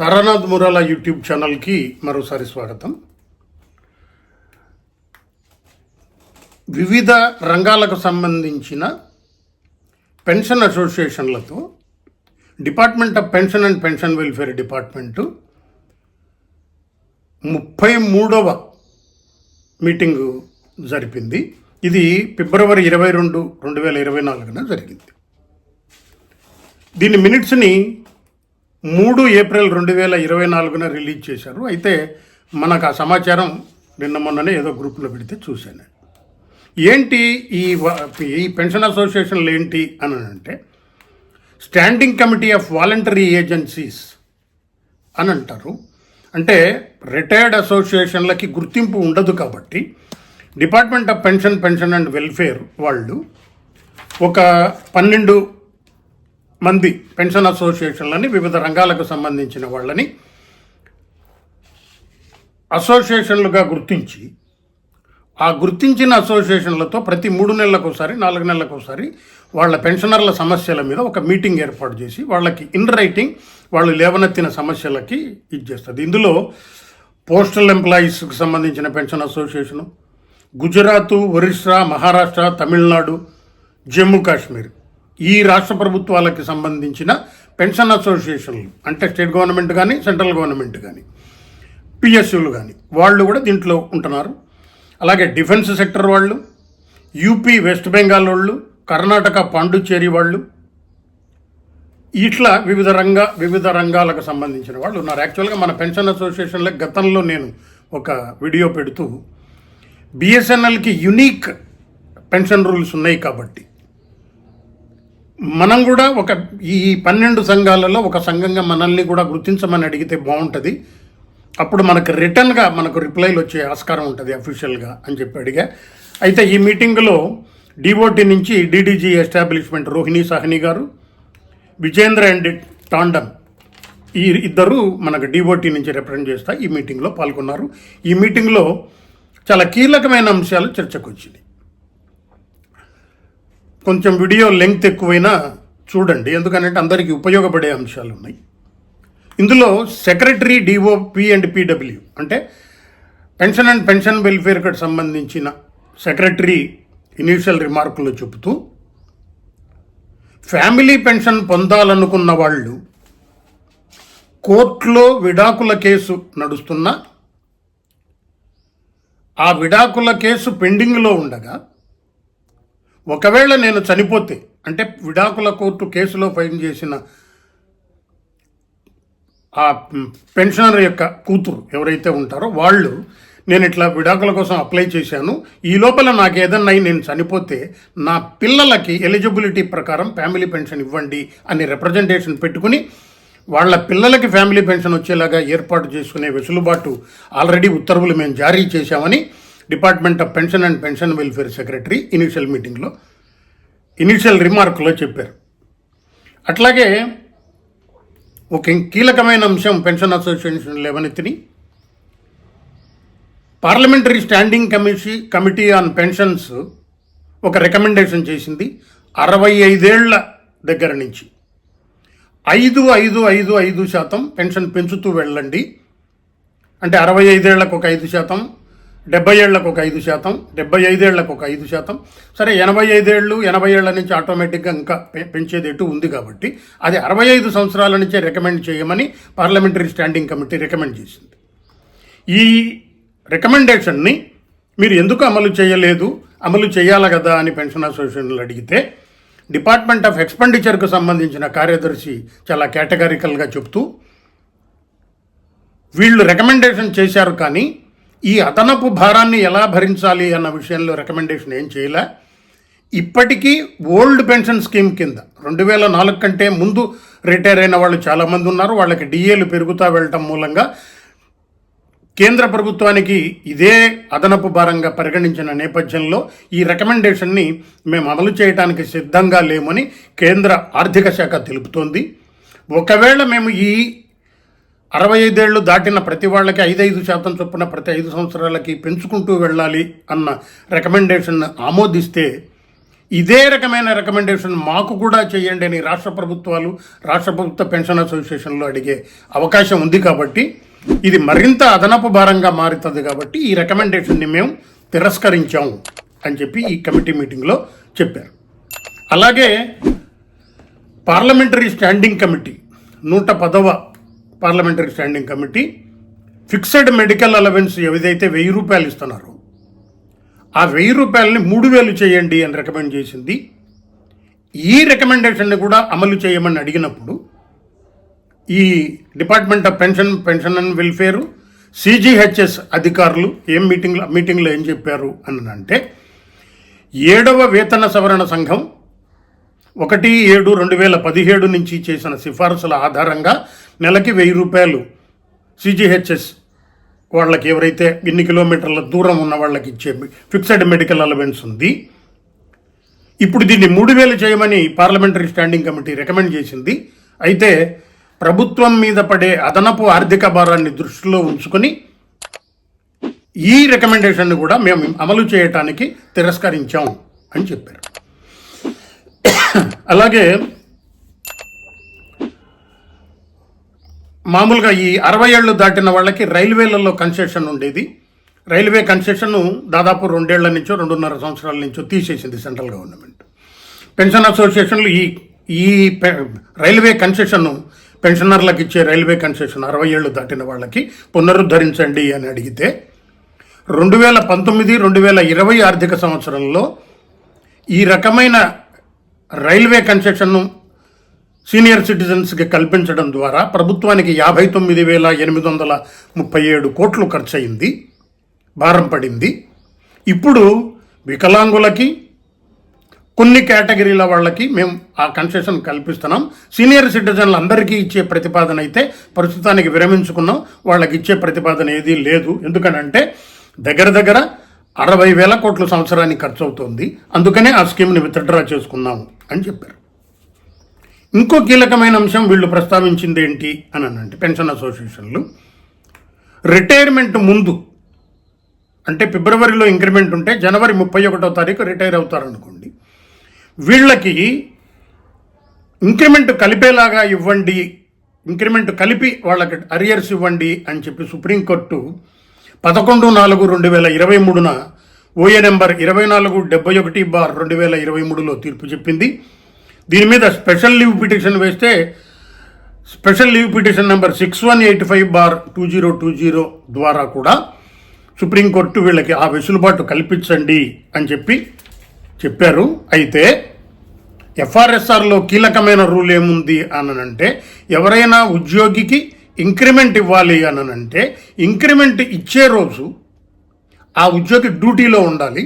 Taranath Murala YouTube ఛానల్కి మరోసారి స్వాగతం. వివిధ రంగాలకు సంబంధించిన pension అసోసియేషన్లతో department of pension and pension welfare department ముప్పై మూడవ మీటింగు జరిపింది. ఇది ఫిబ్రవరి ఇరవై రెండు రెండు వేల ఇరవై నాలుగున జరిగింది. దీని మినిట్స్ని మూడు ఏప్రిల్ రెండు వేల ఇరవై నాలుగున రిలీజ్ చేశారు. అయితే మనకు ఆ సమాచారం నిన్న మొన్ననే ఏదో గ్రూప్లో పెడితే చూశాను. ఏంటి ఈ ఈ పెన్షన్ అసోసియేషన్లు ఏంటి అని అంటే standing committee of voluntary agencies అని అంటారు అంటే రిటైర్డ్ అసోసియేషన్లకి గుర్తింపు ఉండదు కాబట్టి department of pension pension and welfare వాళ్ళు ఒక పన్నెండు మంది పెన్షన్ అసోసియేషన్లని వివిధ రంగాలకు సంబంధించిన వాళ్ళని అసోసియేషన్లుగా గుర్తించి ఆ గుర్తించిన అసోసియేషన్లతో ప్రతి మూడు నెలలకు ఒకసారి నాలుగు నెలలకు ఒకసారి వాళ్ళ పెన్షనర్ల సమస్యల మీద ఒక మీటింగ్ ఏర్పాటు చేసి వాళ్ళకి ఇన్ రైటింగ్ వాళ్ళు లేవనెత్తిన సమస్యలకి ఇది చేస్తుంది. ఇందులో పోస్టల్ ఎంప్లాయీస్కి సంబంధించిన పెన్షన్ అసోసియేషను గుజరాత్ ఒరిస్సా మహారాష్ట్ర తమిళనాడు జమ్మూ కాశ్మీర్ ఈ రాష్ట్ర ప్రభుత్వాలకి సంబంధించిన పెన్షన్ అసోసియేషన్లు అంటే స్టేట్ గవర్నమెంట్ కానీ సెంట్రల్ గవర్నమెంట్ కానీ పిఎస్యులు కానీ వాళ్ళు కూడా దీంట్లో ఉంటున్నారు. అలాగే డిఫెన్స్ సెక్టర్ వాళ్ళు యూపీ వెస్ట్ బెంగాల్ వాళ్ళు కర్ణాటక పాండుచేరి వాళ్ళు ఇట్లా వివిధ రంగ వివిధ రంగాలకు సంబంధించిన వాళ్ళు ఉన్నారు. యాక్చువల్గా మన పెన్షన్ అసోసియేషన్లో గతంలో నేను ఒక వీడియో పెడుతూ బిఎస్ఎన్ఎల్కి యునీక్ పెన్షన్ రూల్స్ ఉన్నాయి కాబట్టి మనం కూడా ఒక ఈ పన్నెండు సంఘాలలో ఒక సంఘంగా మనల్ని కూడా గుర్తించమని అడిగితే బాగుంటుంది. అప్పుడు మనకు రిటర్న్గా మనకు రిప్లైలు వచ్చే ఆస్కారం ఉంటుంది అఫీషియల్గా అని చెప్పి అడిగా. అయితే ఈ మీటింగ్లో డిఓటి నుంచి డీడీజీ ఎస్టాబ్లిష్మెంట్ రోహిణి సాహ్ని గారు విజేంద్ర అండ్ టాండమ్ ఈ ఇద్దరు మనకు డిఓటి నుంచి రిప్రజెంట్ చేస్తా ఈ మీటింగ్లో పాల్గొన్నారు. ఈ మీటింగ్లో చాలా కీలకమైన అంశాలు చర్చకు వచ్చింది కొంచెం వీడియో లెంగ్త్ ఎక్కువైనా చూడండి. ఎందుకంటే అందరికీ ఉపయోగపడే అంశాలు ఉన్నాయి ఇందులో secretary D O P and P W అంటే పెన్షన్ అండ్ పెన్షన్ వెల్ఫేర్కి సంబంధించిన సెక్రటరీ ఇనీషియల్ రిమార్కులు చెబుతూ ఫ్యామిలీ పెన్షన్ పొందాలనుకున్న వాళ్ళు కోర్టులో విడాకుల కేసు నడుస్తున్న ఆ విడాకుల కేసు పెండింగ్లో ఉండగా ఒకవేళ నేను చనిపోతే అంటే విడాకుల కోర్టు కేసులో ఫైన్ చేసిన ఆ పెన్షనర్ యొక్క కూతురు ఎవరైతే ఉంటారో వాళ్ళు నేను ఇట్లా విడాకుల కోసం అప్లై చేశాను. ఈ లోపల నాకు ఏదన్నా నేను చనిపోతే నా పిల్లలకి ఎలిజిబిలిటీ ప్రకారం ఫ్యామిలీ పెన్షన్ ఇవ్వండి అని రిప్రజెంటేషన్ పెట్టుకుని వాళ్ళ పిల్లలకి ఫ్యామిలీ పెన్షన్ వచ్చేలాగా ఏర్పాటు చేసుకునే వెసులుబాటు ఆల్రెడీ ఉత్తర్వులు మేము జారీ చేశామని department of pension and pension welfare secretary initial మీటింగ్లో ఇనిషియల్ రిమార్క్లో చెప్పారు. అట్లాగే ఒక కీలకమైన అంశం pension association లేవనెత్తిని parliamentary standing committee committee on pensions ఒక రికమెండేషన్ చేసింది అరవై ఐదేళ్ళ దగ్గర నుంచి. ఐదు ఐదు ఐదు ఐదు శాతం పెన్షన్ పెంచుతూ వెళ్ళండి. అంటే అరవై ఐదేళ్ళకు ఒక ఐదు శాతం డెబ్బై ఏళ్ళకు ఒక ఐదు శాతం డెబ్బై ఐదేళ్ళకు ఒక ఐదు శాతం. సరే ఎనభై ఐదేళ్ళు ఎనభై ఏళ్ళ నుంచి ఆటోమేటిక్గా ఇంకా పె- పెంచేది ఎటు ఉంది కాబట్టి అది అరవై ఐదు సంవత్సరాల నుంచే రికమెండ్ చేయమని పార్లమెంటరీ స్టాండింగ్ కమిటీ రికమెండ్ చేసింది. ఈ రికమెండేషన్ని మీరు ఎందుకు అమలు చేయలేదు అమలు చేయాలి కదా అని పెన్షన్ అసోసియేషన్లు అడిగితే డిపార్ట్మెంట్ ఆఫ్ ఎక్స్పెండిచర్కు సంబంధించిన కార్యదర్శి చాలా కేటగారికల్గా చెప్తూ వీళ్ళు రికమెండేషన్ చేశారు కానీ ఈ అదనపు భారాన్ని ఎలా భరించాలి అన్న విషయంలో రికమెండేషన్ ఏం చేయలే. ఇప్పటికీ ఓల్డ్ పెన్షన్ స్కీమ్ కింద రెండు వేల నాలుగు కంటే ముందు రిటైర్ అయిన వాళ్ళు చాలామంది ఉన్నారు. వాళ్ళకి డిఏలు పెరుగుతూ వెళ్ళటం మూలంగా కేంద్ర ప్రభుత్వానికి ఇదే అదనపు భారంగా పరిగణించిన నేపథ్యంలో ఈ రికమెండేషన్ని మేము అమలు చేయడానికి సిద్ధంగా లేమని కేంద్ర ఆర్థిక శాఖ తెలుపుతోంది. ఒకవేళ మేము ఈ అరవై ఐదేళ్ళు దాటిన ప్రతి వాళ్ళకి ఐదైదు శాతం చొప్పున ప్రతి ఐదు సంవత్సరాలకి పెంచుకుంటూ వెళ్ళాలి అన్న రికమెండేషన్ ఆమోదిస్తే ఇదే రకమైన రికమెండేషన్ మాకు కూడా చేయండి అని రాష్ట్ర ప్రభుత్వాలు రాష్ట్ర ప్రభుత్వ పెన్షన్ అసోసియేషన్లో అడిగే అవకాశం ఉంది కాబట్టి ఇది మరింత అదనపు భారంగా మారుతుంది కాబట్టి ఈ రికమెండేషన్ని మేము తిరస్కరించాము అని చెప్పి ఈ కమిటీ మీటింగ్లో చెప్పారు. అలాగే పార్లమెంటరీ స్టాండింగ్ కమిటీ నూట పదవ parliamentary standing committee fixed medical allowance ఏదైతే వెయ్యి రూపాయలు ఇస్తున్నారో ఆ వెయ్యి రూపాయలని మూడు వేలు చేయండి అని రికమెండ్ చేసింది. ఈ రికమెండేషన్ని కూడా అమలు చేయమని అడిగినప్పుడు ఈ department of pension pension and welfare CGHS అధికారులు ఏం మీటింగ్లో మీటింగ్లో ఏం చెప్పారు అని అంటే ఏడవ వేతన సవరణ సంఘం ఒకటి ఏడు రెండు వేల పదిహేడు నుంచి చేసిన సిఫార్సుల ఆధారంగా నెలకి వెయ్యి రూపాయలు సిజిహెచ్ఎస్ వాళ్ళకి ఎవరైతే ఇన్ని కిలోమీటర్ల దూరం ఉన్న వాళ్ళకి ఇచ్చే ఫిక్స్డ్ మెడికల్ అలవెన్స్ ఉంది ఇప్పుడు దీన్ని మూడు వేలు చేయమని పార్లమెంటరీ స్టాండింగ్ కమిటీ రికమెండ్ చేసింది. అయితే ప్రభుత్వం మీద పడే అదనపు ఆర్థిక భారాన్ని దృష్టిలో ఉంచుకొని ఈ రికమెండేషన్ను కూడా మేము అమలు చేయటానికి తిరస్కరించాం అని చెప్పారు. అలాగే మామూలుగా ఈ అరవై ఏళ్ళు దాటిన వాళ్ళకి రైల్వేలలో కన్సెషన్ ఉండేది. రైల్వే కన్సెషన్ను దాదాపు రెండేళ్ళ నుంచో రెండున్నర సంవత్సరాల నుంచో తీసేసింది సెంట్రల్ గవర్నమెంట్. పెన్షన్ అసోసియేషన్లు ఈ ఈ పె- రైల్వే కన్సెషన్ను పెన్షనర్లకు ఇచ్చే రైల్వే కన్సెషన్ అరవై ఏళ్ళు దాటిన వాళ్ళకి పునరుద్ధరించండి అని అడిగితే రెండు వేల పంతొమ్మిది రెండు వేల ఇరవై ఆర్థిక సంవత్సరంలో ఈ రకమైన రైల్వే కన్సెషన్ను సీనియర్ సిటిజన్స్కి కల్పించడం ద్వారా ప్రభుత్వానికి యాభై తొమ్మిది వేల ఎనిమిది వందల ముప్పై ఏడు కోట్లు ఖర్చయింది భారం పడింది. ఇప్పుడు వికలాంగులకి కొన్ని కేటగిరీల వాళ్ళకి మేము ఆ కన్సెషన్ కల్పిస్తున్నాం. సీనియర్ సిటిజన్లు అందరికీ ఇచ్చే ప్రతిపాదన అయితే ప్రస్తుతానికి విరమించుకున్నాం. వాళ్ళకి ఇచ్చే ప్రతిపాదన ఏదీ లేదు. ఎందుకనంటే దగ్గర దగ్గర అరవై వేల కోట్ల సంవత్సరానికి ఖర్చు అవుతుంది అందుకనే ఆ స్కీమ్ని విత్డ్రా చేసుకున్నాము అని చెప్పారు. ఇంకో కీలకమైన అంశం వీళ్ళు ప్రస్తావించింది ఏంటి అని అంటే పెన్షన్ అసోసియేషన్లు. రిటైర్మెంట్ ముందు అంటే ఫిబ్రవరిలో ఇంక్రిమెంట్ ఉంటే జనవరి ముప్పై ఒకటో తారీఖు రిటైర్ అవుతారనుకోండి. వీళ్ళకి ఇంక్రిమెంట్ కలిపేలాగా ఇవ్వండి ఇంక్రిమెంట్ కలిపి వాళ్ళకి అరియర్స్ ఇవ్వండి అని చెప్పి సుప్రీంకోర్టు పదకొండు నాలుగు రెండు వేల ఇరవై మూడున ఓఏ నెంబర్ ఇరవై నాలుగు డెబ్బై ఒకటి బార్ రెండు వేల ఇరవై మూడులో తీర్పు చెప్పింది. దీని మీద స్పెషల్ లీవ్ పిటిషన్ వేస్తే special leave petition number six one eight five bar two zero two zero ద్వారా కూడా సుప్రీంకోర్టు వీళ్ళకి ఆ వెసులుబాటు కల్పించండి అని చెప్పి చెప్పారు. అయితే ఎఫ్ఆర్ఎస్ఆర్లో కీలకమైన రూల్ ఏముంది అనంటే ఎవరైనా ఉద్యోగికి ఇంక్రిమెంట్ ఇవ్వాలి అనంటే ఇంక్రిమెంట్ ఇచ్చే రోజు ఆ ఉద్యోగి డ్యూటీలో ఉండాలి.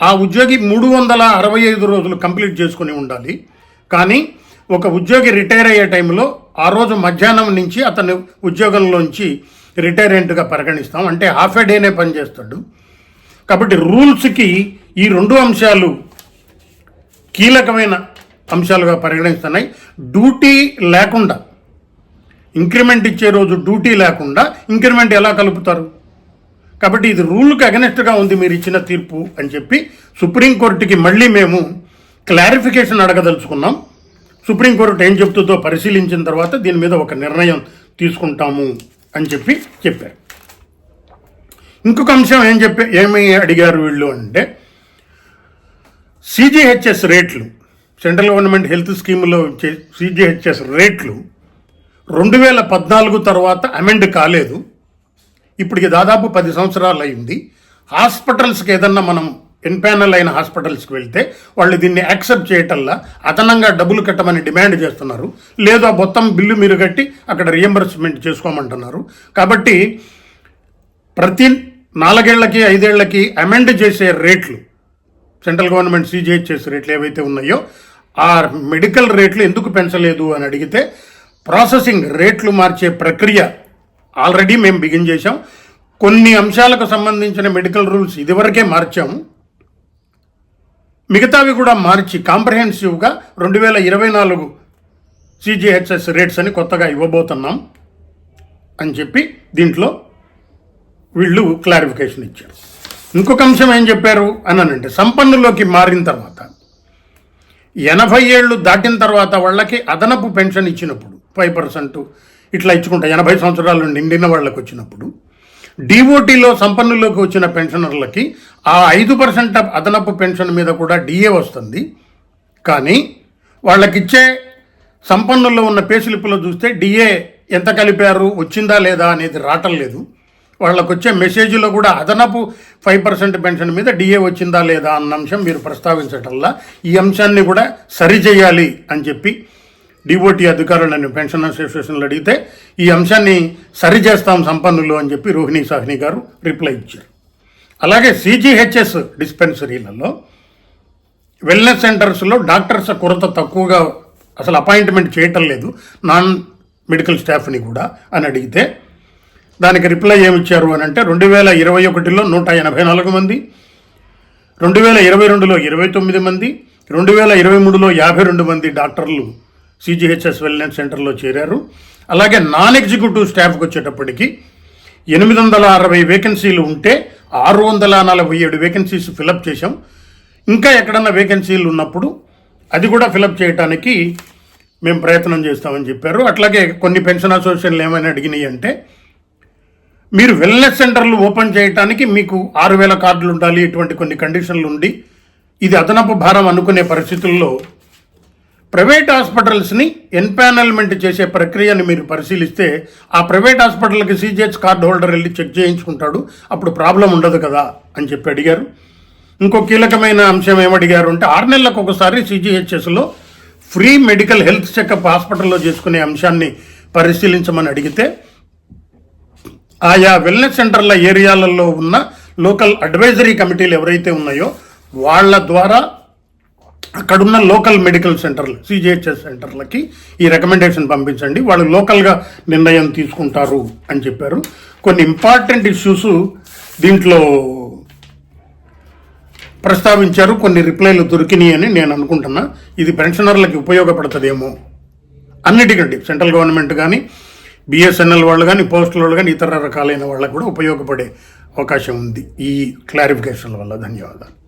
ఆ ఉద్యోగి మూడు వందల అరవై ఐదు రోజులు కంప్లీట్ చేసుకుని ఉండాలి. కానీ ఒక ఉద్యోగి రిటైర్ అయ్యే టైంలో ఆ రోజు మధ్యాహ్నం నుంచి అతను ఉద్యోగంలోంచి రిటైరెంట్గా పరిగణిస్తాం. అంటే హాఫ్ ఏ డేనే పనిచేస్తాడు కాబట్టి రూల్స్కి ఈ రెండు అంశాలు కీలకమైన అంశాలుగా పరిగణిస్తున్నాయి. డ్యూటీ లేకుండా ఇంక్రిమెంట్ ఇచ్చే రోజు డ్యూటీ లేకుండా ఇంక్రిమెంట్ ఎలా కలుపుతారు? కాబట్టి ఇది రూల్కి అగనెస్ట్గా ఉంది మీరు ఇచ్చిన తీర్పు అని చెప్పి సుప్రీంకోర్టుకి మళ్ళీ మేము క్లారిఫికేషన్ అడగదలుచుకున్నాం. సుప్రీంకోర్టు ఏం చెప్తుందో పరిశీలించిన తర్వాత దీని మీద ఒక నిర్ణయం తీసుకుంటాము అని చెప్పి చెప్పారు. ఇంకొక అంశం ఏం చెప్పి ఏమి అడిగారు వీళ్ళు అంటే సిజిహెచ్ఎస్ రేట్లు సెంట్రల్ గవర్నమెంట్ హెల్త్ స్కీమ్లో సీజీహెచ్ఎస్ సిజిహెచ్ఎస్ రేట్లు రెండు వేల పద్నాలుగు తర్వాత అమెండ్ కాలేదు. ఇప్పటికి దాదాపు పది సంవత్సరాలు అయింది హాస్పిటల్స్కి ఏదన్నా మనం ఇన్పానల్ అయిన హాస్పిటల్స్కి వెళ్తే వాళ్ళు దీన్ని యాక్సెప్ట్ చేయటంలా అదనంగా డబ్బులు కట్టమని డిమాండ్ చేస్తున్నారు. లేదా మొత్తం బిల్లు మీరు కట్టి అక్కడ రియంబర్స్మెంట్ చేసుకోమంటున్నారు. కాబట్టి ప్రతి నాలుగేళ్ళకి ఐదేళ్ళకి అమెండ్ చేసే రేట్లు సెంట్రల్ గవర్నమెంట్ సీజీహెచ్ఎస్ రేట్లు ఏవైతే ఉన్నాయో ఆ మెడికల్ రేట్లు ఎందుకు పెంచలేదు అని అడిగితే ప్రాసెసింగ్ రేట్లు మార్చే ప్రక్రియ ఆల్రెడీ మేము బిగిన్ చేశాం. కొన్ని అంశాలకు సంబంధించిన మెడికల్ రూల్స్ ఇదివరకే మార్చాము మిగతావి కూడా మార్చి కాంప్రహెన్సివ్గా రెండు వేల ఇరవై నాలుగు సిజిహెచ్ఎస్ రేట్స్ అని కొత్తగా ఇవ్వబోతున్నాం అని చెప్పి దీంట్లో వీళ్ళు క్లారిఫికేషన్ ఇచ్చారు. ఇంకొక అంశం ఏం చెప్పారు అని అంటే సంపన్నులోకి మారిన తర్వాత ఎనభై ఏళ్ళు దాటిన తర్వాత వాళ్ళకి అదనపు పెన్షన్ ఇచ్చినప్పుడు ఫైవ్ పర్సెంట్ ఇట్లా ఇచ్చుకుంటా. ఎనభై సంవత్సరాలు నిండిన వాళ్ళకి వచ్చినప్పుడు డిఓటీలో సంపన్నుల్లోకి వచ్చిన పెన్షనర్లకి ఆ ఐదు పర్సెంట్ అదనపు పెన్షన్ మీద కూడా డిఏ వస్తుంది. కానీ వాళ్ళకిచ్చే సంపన్నుల్లో ఉన్న పే చూస్తే డిఏ ఎంత కలిపారు వచ్చిందా లేదా అనేది రావటం లేదు. వాళ్ళకు వచ్చే మెసేజ్లో కూడా అదనపు ఫైవ్ పర్సెంట్ పెన్షన్ మీద డిఏ వచ్చిందా లేదా అన్న అంశం మీరు ప్రస్తావించటంలా ఈ అంశాన్ని కూడా సరిచేయాలి అని చెప్పి డిఓటీ అధికారులను పెన్షన్ అసోసియేషన్లు అడిగితే ఈ అంశాన్ని సరిచేస్తాం సంపన్నులు అని చెప్పి రోహిణి సాహ్ని గారు రిప్లై ఇచ్చారు. అలాగే సిజిహెచ్ఎస్ డిస్పెన్సరీలలో వెల్నెస్ సెంటర్స్లో డాక్టర్స్ కొరత తక్కువగా అసలు అపాయింట్మెంట్ చేయటం లేదు. నాన్ మెడికల్ స్టాఫ్ని కూడా అని అడిగితే దానికి రిప్లై ఏమిచ్చారు అని అంటే రెండు వేల ఇరవై ఒకటిలో నూట ఎనభై నాలుగు మంది రెండు వేల ఇరవై రెండులో ఇరవై తొమ్మిది మంది రెండు వేల ఇరవై మూడులో యాభై రెండు మంది డాక్టర్లు సిజిహెచ్ఎస్ వెల్నెస్ సెంటర్లో చేరారు. అలాగే నాన్ ఎగ్జిక్యూటివ్ స్టాఫ్కి వచ్చేటప్పటికి ఎనిమిది వందల అరవై వేకెన్సీలు ఉంటే ఆరు వందల నలభై ఏడు వేకెన్సీస్ ఫిలప్ చేశాం. ఇంకా ఎక్కడన్నా వేకెన్సీలు ఉన్నప్పుడు అది కూడా ఫిలప్ చేయడానికి మేము ప్రయత్నం చేస్తామని చెప్పారు. అట్లాగే కొన్ని పెన్షన్ అసోసియేషన్లు ఏమైనా అడిగినాయి అంటే మీరు వెల్నెస్ సెంటర్లు ఓపెన్ చేయడానికి మీకు ఆరు వేల కార్డులు ఉండాలి ఇటువంటి కొన్ని కండిషన్లు ఉండి ఇది అదనపు భారం అనుకునే పరిస్థితుల్లో ప్రైవేట్ హాస్పిటల్స్ని ఎన్పానల్మెంట్ చేసే ప్రక్రియని మీరు పరిశీలిస్తే ఆ ప్రైవేట్ హాస్పిటల్కి సీజీహెచ్ కార్డు హోల్డర్ వెళ్ళి చెక్ చేయించుకుంటాడు. అప్పుడు ప్రాబ్లం ఉండదు కదా అని చెప్పి అడిగారు. ఇంకో కీలకమైన అంశం ఏమడిగారు అంటే ఆరు నెలలకు ఒకసారి సిజిహెచ్ఎస్లో ఫ్రీ మెడికల్ హెల్త్ చెకప్ హాస్పిటల్లో చేసుకునే అంశాన్ని పరిశీలించమని అడిగితే ఆయా వెల్నెస్ సెంటర్ల ఏరియాలలో ఉన్న లోకల్ అడ్వైజరీ కమిటీలు ఎవరైతే ఉన్నాయో వాళ్ళ ద్వారా అక్కడున్న లోకల్ మెడికల్ సెంటర్లు సిజిహెచ్ఎస్ సెంటర్లకి ఈ రికమెండేషన్ పంపించండి. వాళ్ళు లోకల్గా నిర్ణయం తీసుకుంటారు అని చెప్పారు. కొన్ని ఇంపార్టెంట్ ఇష్యూస్ దీంట్లో ప్రస్తావించారు. కొన్ని రిప్లైలు దొరికినాయి అని నేను అనుకుంటున్నా. ఇది పెన్షనర్లకి ఉపయోగపడుతుందేమో అన్నిటికంటే సెంట్రల్ గవర్నమెంట్ కానీ బిఎస్ఎన్ఎల్ వాళ్ళు కానీ పోస్టల్ వాళ్ళు కానీ ఇతర రకాలైన వాళ్ళకు కూడా ఉపయోగపడే అవకాశం ఉంది. ఈ క్లారిఫికేషన్ వల్ల. ధన్యవాదాలు.